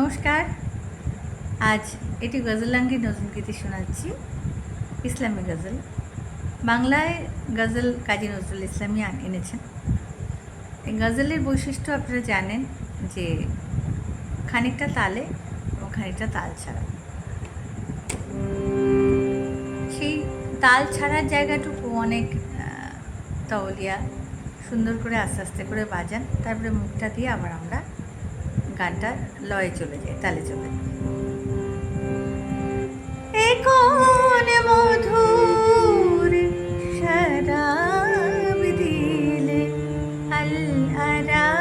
নমস্কার। আজ এটি গজলাঙ্গি নতুন গীতি শোনাচ্ছি, ইসলামী গজল। বাংলায় গজল কাজী নজরুল ইসলামী এনেছেন। এই গজলের বৈশিষ্ট্য আপনারা জানেন যে খানিকটা তালে এবং খানিকটা তাল ছাড়া। সেই তাল ছাড়ার জায়গাটুকু অনেক তওলিয়া সুন্দর করে আস্তে আস্তে করে বাজান, তারপরে মুখটা দিয়ে আবার আমরা গানটা লয়ে চলে যায় তালে চলে যায়। মধুর শরাব দিলে আল আরাবি